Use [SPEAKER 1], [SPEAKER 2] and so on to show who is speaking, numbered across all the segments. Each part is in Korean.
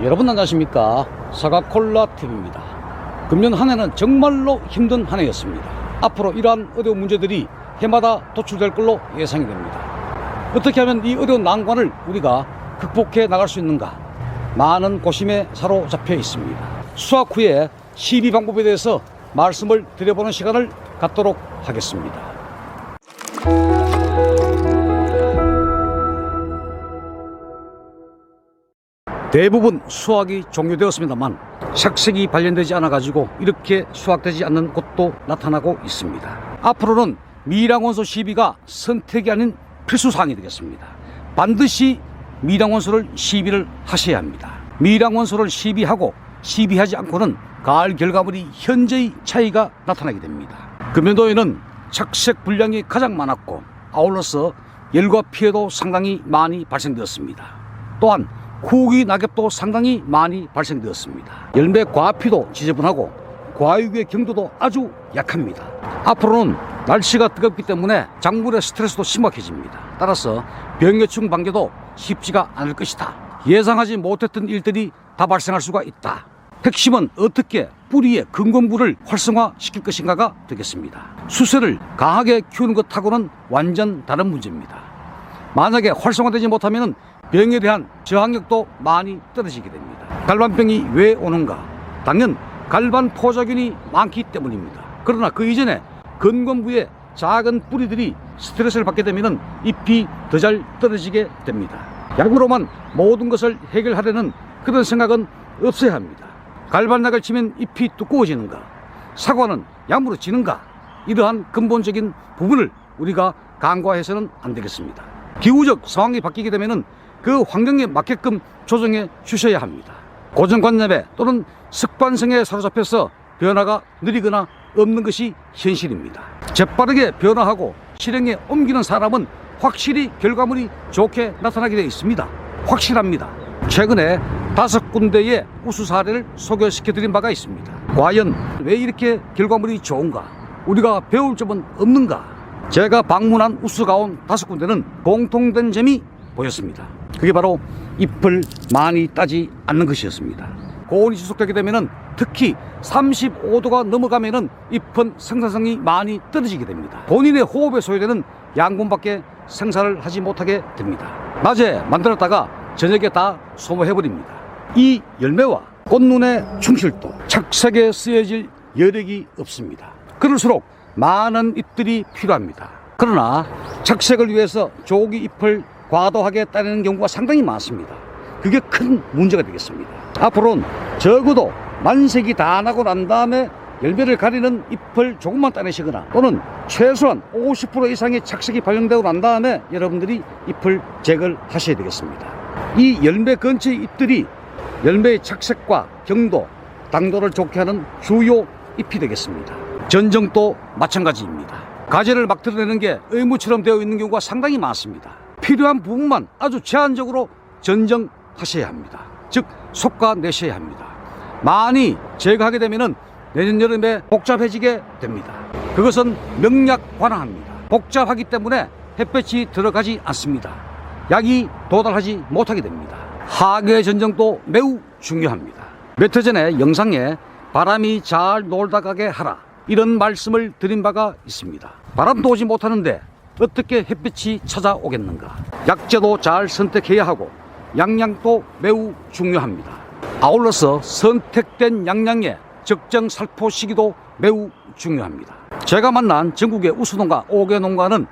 [SPEAKER 1] 여러분 안녕하십니까? 사과콜라TV입니다. 금년 한 해는 정말로 힘든 한 해였습니다. 앞으로 이러한 어려운 문제들이 해마다 도출될 걸로 예상이 됩니다. 어떻게 하면 이 어려운 난관을 우리가 극복해 나갈 수 있는가? 많은 고심에 사로잡혀 있습니다. 수학 후에 시비 방법에 대해서 말씀을 드려보는 시간을 갖도록 하겠습니다 대부분 수확이 종료되었습니다만 착색이 발견되지 않아 가지고 이렇게 수확되지 않는 곳도 나타나고 있습니다. 앞으로는 미량원소 시비가 선택이 아닌 필수 사항이 되겠습니다. 반드시 미량원소를 시비를 하셔야 합니다. 미량원소를 시비하고 시비하지 않고는 가을 결과물이 현저히 차이가 나타나게 됩니다. 금연도에는 착색 불량이 가장 많았고 아울러서 열과 피해도 상당히 많이 발생되었습니다. 또한 후기 낙엽도 상당히 많이 발생되었습니다. 열매 과피도 지저분하고 과육의 경도도 아주 약합니다. 앞으로는 날씨가 뜨겁기 때문에 작물의 스트레스도 심각해집니다. 따라서 병해충 방제도 쉽지가 않을 것이다. 예상하지 못했던 일들이 다 발생할 수가 있다. 핵심은 어떻게 뿌리의 근본부를 활성화시킬 것인가가 되겠습니다. 수세를 강하게 키우는 것하고는 완전 다른 문제입니다. 만약에 활성화되지 못하면 병에 대한 저항력도 많이 떨어지게 됩니다. 갈반병이 왜 오는가? 당연 갈반 포자균이 많기 때문입니다. 그러나 그 이전에 근본부의 작은 뿌리들이 스트레스를 받게 되면 잎이 더 잘 떨어지게 됩니다. 약으로만 모든 것을 해결하려는 그런 생각은 없어야 합니다. 갈반약을 치면 잎이 두꺼워지는가? 사과는 약으로 지는가? 이러한 근본적인 부분을 우리가 간과해서는 안 되겠습니다. 기후적 상황이 바뀌게 되면은 그 환경에 맞게끔 조정해 주셔야 합니다. 고정관념에 또는 습관성에 사로잡혀서 변화가 느리거나 없는 것이 현실입니다. 재빠르게 변화하고 실행에 옮기는 사람은 확실히 결과물이 좋게 나타나게 되어 있습니다. 확실합니다. 최근에 다섯 군데의 우수 사례를 소개시켜 드린 바가 있습니다. 과연 왜 이렇게 결과물이 좋은가? 우리가 배울 점은 없는가? 제가 방문한 우수 가온 다섯 군데는 공통된 점이 보였습니다. 그게 바로 잎을 많이 따지 않는 것이었습니다. 고온이 지속되게 되면은 특히 35도가 넘어가면은 잎은 생산성이 많이 떨어지게 됩니다. 본인의 호흡에 소요되는 양분밖에 생산을 하지 못하게 됩니다. 낮에 만들었다가 저녁에 다 소모해버립니다. 이 열매와 꽃눈의 충실도 착색에 쓰여질 여력이 없습니다. 그럴수록 많은 잎들이 필요합니다. 그러나 착색을 위해서 조기 잎을 과도하게 따내는 경우가 상당히 많습니다. 그게 큰 문제가 되겠습니다. 앞으로는 적어도 만색이 다 나고 난 다음에 열매를 가리는 잎을 조금만 따내시거나 또는 최소한 50% 이상의 착색이 발견되고 난 다음에 여러분들이 잎을 제거를 하셔야 되겠습니다. 이 열매 근처의 잎들이 열매의 착색과 경도, 당도를 좋게 하는 주요 잎이 되겠습니다. 전정도 마찬가지입니다. 가지를 막 드러내는 게 의무처럼 되어 있는 경우가 상당히 많습니다. 필요한 부분만 아주 제한적으로 전정하셔야 합니다. 즉 속가내셔야 합니다. 많이 제거하게 되면은 내년 여름에 복잡해지게 됩니다. 그것은 명약 관항합니다. 복잡하기 때문에 햇볕이 들어가지 않습니다. 약이 도달하지 못하게 됩니다. 하계 전정도 매우 중요합니다. 몇 해 전에 영상에 바람이 잘 놀다 가게 하라 이런 말씀을 드린 바가 있습니다. 바람도 오지 못하는데 어떻게 햇빛이 찾아오겠는가? 약재도 잘 선택해야 하고 양양도 매우 중요합니다. 아울러서 선택된 양양의 적정 살포 시기도 매우 중요합니다. 제가 만난 전국의 우수농가 5개 농가는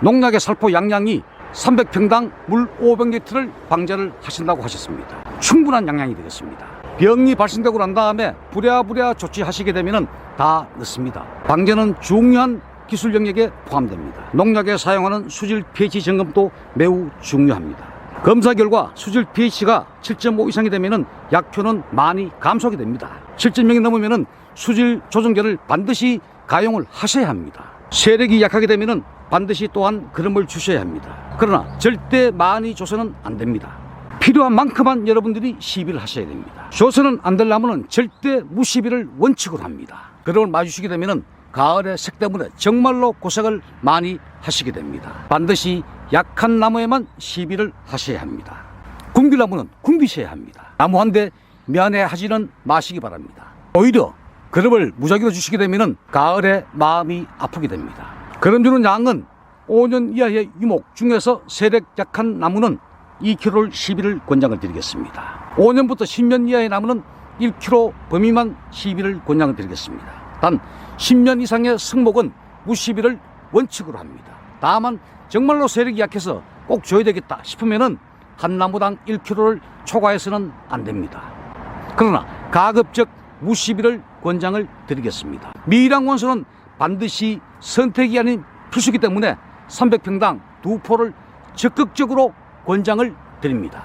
[SPEAKER 1] 농약의 살포 양양이 300평당 물 500리터를 방제를 하신다고 하셨습니다. 충분한 양양이 되겠습니다. 병이 발생되고 난 다음에 부랴부랴 조치하시게 되면 다 늦습니다. 방제는 중요한 기술 영역에 포함됩니다. 농약에 사용하는 수질 pH 점검도 매우 중요합니다. 검사 결과 수질 pH가 7.5 이상이 되면 약효는 많이 감소하게 됩니다. 7.0이 넘으면 수질 조정제를 반드시 가용을 하셔야 합니다. 세력이 약하게 되면 반드시 또한 그름을 주셔야 합니다. 그러나 절대 많이 줘서는 안 됩니다. 필요한 만큼만 여러분들이 시비를 하셔야 됩니다. 줘서는 안 되려면 절대 무시비를 원칙으로 합니다. 그걸 마주치게 되면 가을의 색 때문에 정말로 고생을 많이 하시게 됩니다. 반드시 약한 나무에만 시비를 하셔야 합니다. 군비나무는 군비셔야 합니다. 나무 한대 미안해하지는 마시기 바랍니다. 오히려 그름을 무작위로 주시게 되면 가을에 마음이 아프게 됩니다. 그름 주는 양은 5년 이하의 유목 중에서 세력 약한 나무는 2kg를 10일을 권장을 드리겠습니다. 5년부터 10년 이하의 나무는 1kg 범위만 10일을 권장을 드리겠습니다. 단 10년 이상의 승목은 무시비를 원칙으로 합니다. 다만 정말로 세력이 약해서 꼭 줘야 되겠다 싶으면은 한 나무당 1kg를 초과해서는 안 됩니다. 그러나 가급적 무시비를 권장을 드리겠습니다. 미량 원소는 반드시 선택이 아닌 필수기 때문에 300평당 두 포를 적극적으로 권장을 드립니다.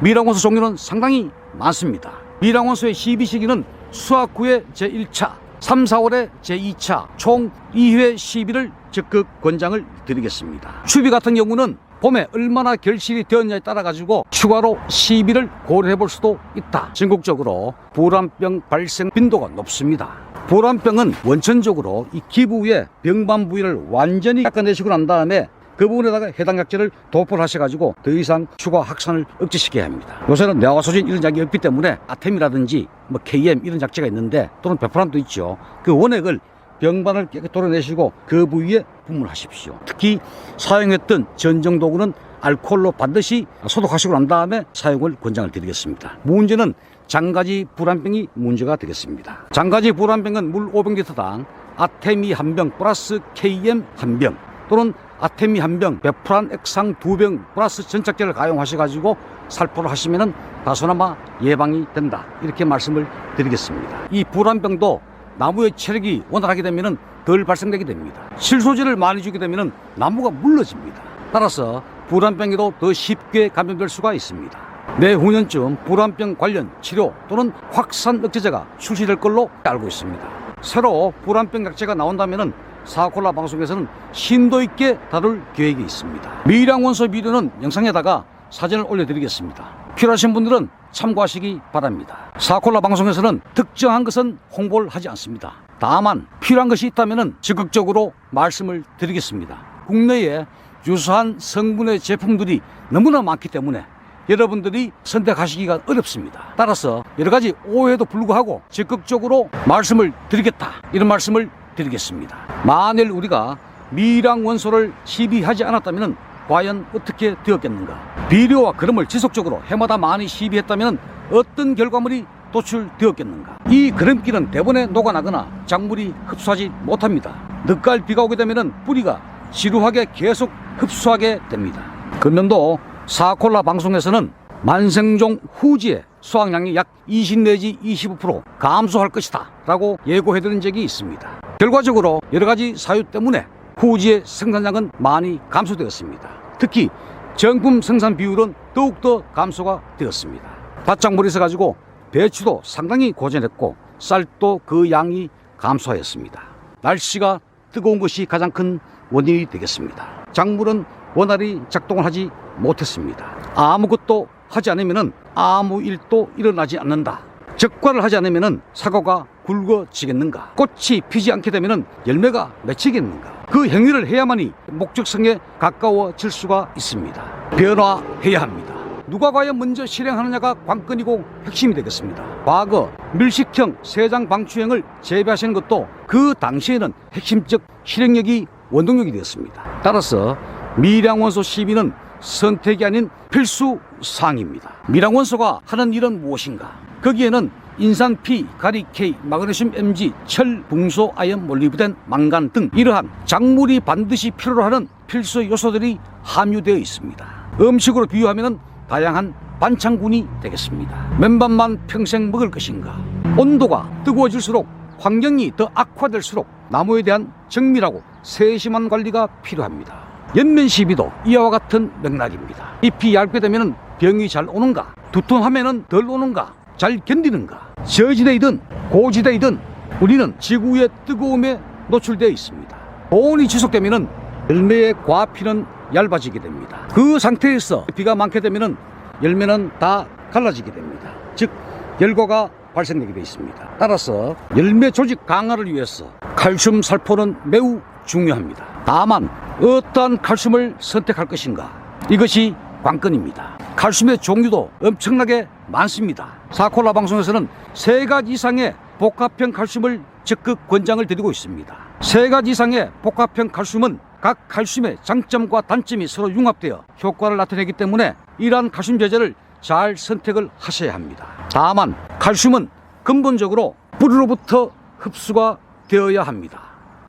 [SPEAKER 1] 미량 원소 종류는 상당히 많습니다. 미량 원소의 시비 시기는 수확 후의 제1차, 3, 4월의 제2차 총 2회 시비를 적극 권장을 드리겠습니다. 추비 같은 경우는 봄에 얼마나 결실이 되었냐에 따라 가지고 추가로 시비를 고려해 볼 수도 있다. 전국적으로 불안병 발생 빈도가 높습니다. 불안병은 원천적으로 이 기부 위에 병반 부위를 완전히 깎아내시고 난 다음에 그 부분에다가 해당 약제를 도포를 하셔가지고 더 이상 추가 확산을 억제시켜야 합니다. 요새는 내화소진 이런 약이 없기 때문에 아템이라든지 뭐 KM 이런 약제가 있는데 또는 베프람도 있죠. 그 원액을 병반을 깨끗 도려내시고 그 부위에 분무하십시오. 특히 사용했던 전정 도구는 알코올로 반드시 소독하시고 난 다음에 사용을 권장을 드리겠습니다. 문제는 장가지 불안병이 문제가 되겠습니다. 장가지 불안병은 물 500리터당 아테미 한 병 플러스 KM 한 병 또는 아테미 한 병, 베프란 액상 두 병 플러스 전착제를 가용하셔가지고 살포를 하시면은 다소나마 예방이 된다. 이렇게 말씀을 드리겠습니다. 이 불안병도 나무의 체력이 원활하게 되면은 덜 발생되게 됩니다. 실소지를 많이 주게 되면은 나무가 물러집니다. 따라서 불안병에도 더 쉽게 감염될 수가 있습니다. 내후년쯤 불안병 관련 치료 또는 확산 억제제가 출시될 걸로 알고 있습니다. 새로 불안병 약제가 나온다면은 사콜라 방송에서는 심도 있게 다룰 계획이 있습니다. 미량 원소 비료는 영상에다가 사진을 올려드리겠습니다. 필요하신 분들은 참고하시기 바랍니다. 사콜라 방송에서는 특정한 것은 홍보를 하지 않습니다. 다만 필요한 것이 있다면 적극적으로 말씀을 드리겠습니다. 국내에 유사한 성분의 제품들이 너무나 많기 때문에 여러분들이 선택하시기가 어렵습니다. 따라서 여러 가지 오해도 불구하고 적극적으로 말씀을 드리겠다. 이런 말씀을 드리겠습니다. 만일 우리가 미량 원소를 시비하지 않았다면 과연 어떻게 되었겠는가? 비료와 그름을 지속적으로 해마다 많이 시비했다면 어떤 결과물이 도출되었겠는가? 이 그름기는 대본에 녹아나거나 작물이 흡수하지 못합니다. 늦가을 비가 오게 되면 뿌리가 지루하게 계속 흡수하게 됩니다. 금년도 사콜라 방송에서는 만생종 후지의 수확량이 약 20 내지 25% 감소할 것이다 라고 예고해드린 적이 있습니다. 결과적으로 여러 가지 사유 때문에 후지의 생산량은 많이 감소되었습니다. 특히 정품 생산 비율은 더욱더 감소가 되었습니다. 바짝물이 있어가지고 배추도 상당히 고전했고 쌀도 그 양이 감소하였습니다. 날씨가 뜨거운 것이 가장 큰 원인이 되겠습니다. 작물은 원활히 작동을 하지 못했습니다. 아무것도 하지 않으면 아무 일도 일어나지 않는다. 적과를 하지 않으면 사과가 굵어지겠는가? 꽃이 피지 않게 되면 열매가 맺히겠는가? 그 행위를 해야만이 목적성에 가까워질 수가 있습니다. 변화해야 합니다. 누가 과연 먼저 실행하느냐가 관건이고 핵심이 되겠습니다. 과거 밀식형 세장 방추행을 재배하시는 것도 그 당시에는 핵심적 실행력이 원동력이 되었습니다. 따라서 미량원소 시비는 선택이 아닌 필수 사항입니다. 미량원소가 하는 일은 무엇인가? 거기에는 인산 P, 가리 K, 마그네슘 Mg, 철, 붕소, 아연, 몰리브덴, 망간 등 이러한 작물이 반드시 필요로 하는 필수 요소들이 함유되어 있습니다. 음식으로 비유하면 다양한 반찬군이 되겠습니다. 맨밥만 평생 먹을 것인가? 온도가 뜨거워질수록 환경이 더 악화될수록 나무에 대한 정밀하고 세심한 관리가 필요합니다. 연면 시비도 이와 같은 맥락입니다. 잎이 얇게 되면 병이 잘 오는가? 두툼하면 덜 오는가? 잘 견디는가? 저지대이든 고지대이든 우리는 지구의 뜨거움에 노출되어 있습니다. 고온이 지속되면 열매의 과피는 얇아지게 됩니다. 그 상태에서 비가 많게 되면 열매는 다 갈라지게 됩니다. 즉 열과가 발생되게 되어 있습니다. 따라서 열매 조직 강화를 위해서 칼슘 살포는 매우 중요합니다. 다만 어떠한 칼슘을 선택할 것인가 이것이 관건입니다. 칼슘의 종류도 엄청나게 많습니다. 사콜라 방송에서는 세 가지 이상의 복합형 칼슘을 적극 권장을 드리고 있습니다. 세 가지 이상의 복합형 칼슘은 각 칼슘의 장점과 단점이 서로 융합되어 효과를 나타내기 때문에 이러한 칼슘 제제를 잘 선택을 하셔야 합니다. 다만 칼슘은 근본적으로 뿌리로부터 흡수가 되어야 합니다.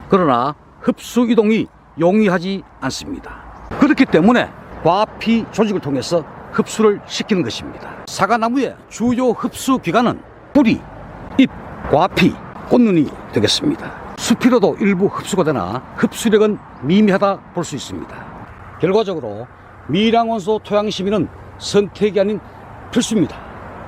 [SPEAKER 1] 그러나 흡수 이동이 용이하지 않습니다. 그렇기 때문에 과피 조직을 통해서 흡수를 시키는 것입니다. 사과나무의 주요 흡수 기관은 뿌리, 잎, 과피, 꽃눈이 되겠습니다. 수피로도 일부 흡수가 되나 흡수력은 미미하다 볼 수 있습니다. 결과적으로 미량원소 토양 시비는 선택이 아닌 필수입니다.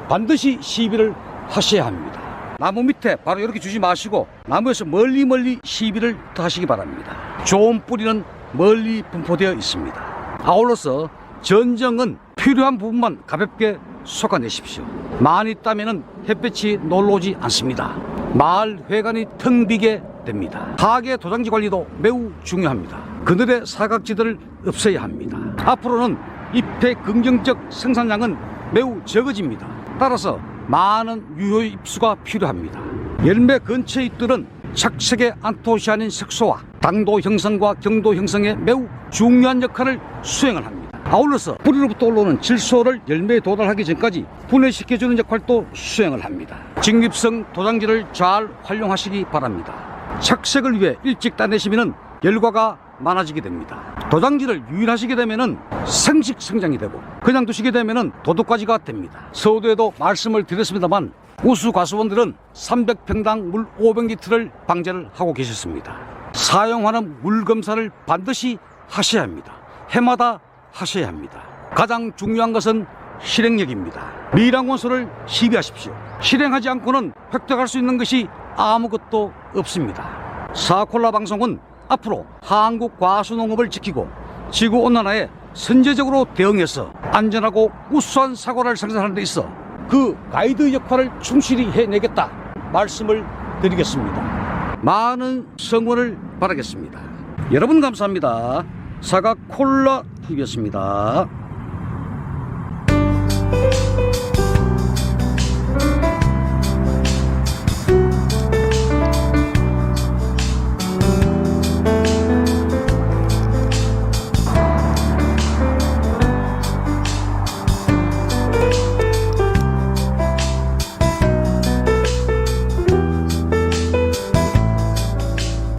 [SPEAKER 1] 반드시 시비를 하셔야 합니다. 나무 밑에 바로 이렇게 주지 마시고 나무에서 멀리 멀리 시비를 더 하시기 바랍니다. 좋은 뿌리는 멀리 분포되어 있습니다. 아울러서 전정은 필요한 부분만 가볍게 솎아내십시오. 많이 따면은 햇볕이 놀러 오지 않습니다. 마을 회관이 텅 비게 됩니다. 가게 도장지 관리도 매우 중요합니다. 그늘의 사각지들을 없애야 합니다. 앞으로는 잎의 긍정적 생산량은 매우 적어집니다. 따라서 많은 유효 입수가 필요합니다. 열매 근처 잎들은 착색의 안토시아닌 색소와 당도 형성과 경도 형성에 매우 중요한 역할을 수행을 합니다. 아울러서 뿌리로부터 올라오는 질소를 열매에 도달하기 전까지 분해시켜주는 역할도 수행을 합니다. 직립성 도장지를 잘 활용하시기 바랍니다. 착색을 위해 일찍 따내시면 열과가 많아지게 됩니다. 도장지를 유인하시게 되면은 생식 성장이 되고 그냥 두시게 되면은 도둑가지가 됩니다. 서두에도 말씀을 드렸습니다만 우수 과수원들은 300평당 물 500리터를 방제를 하고 계셨습니다. 사용하는 물 검사를 반드시 하셔야 합니다. 해마다 하셔야 합니다. 가장 중요한 것은 실행력입니다. 미량원소를 시비하십시오. 실행하지 않고는 획득할 수 있는 것이 아무것도 없습니다. 사콜라 방송은 앞으로 한국 과수농업을 지키고 지구 온난화에 선제적으로 대응해서 안전하고 우수한 사과를 생산하는 데 있어 그 가이드 역할을 충실히 해내겠다 말씀을 드리겠습니다. 많은 성원을 바라겠습니다. 여러분 감사합니다. 사과 콜라 TV였습니다.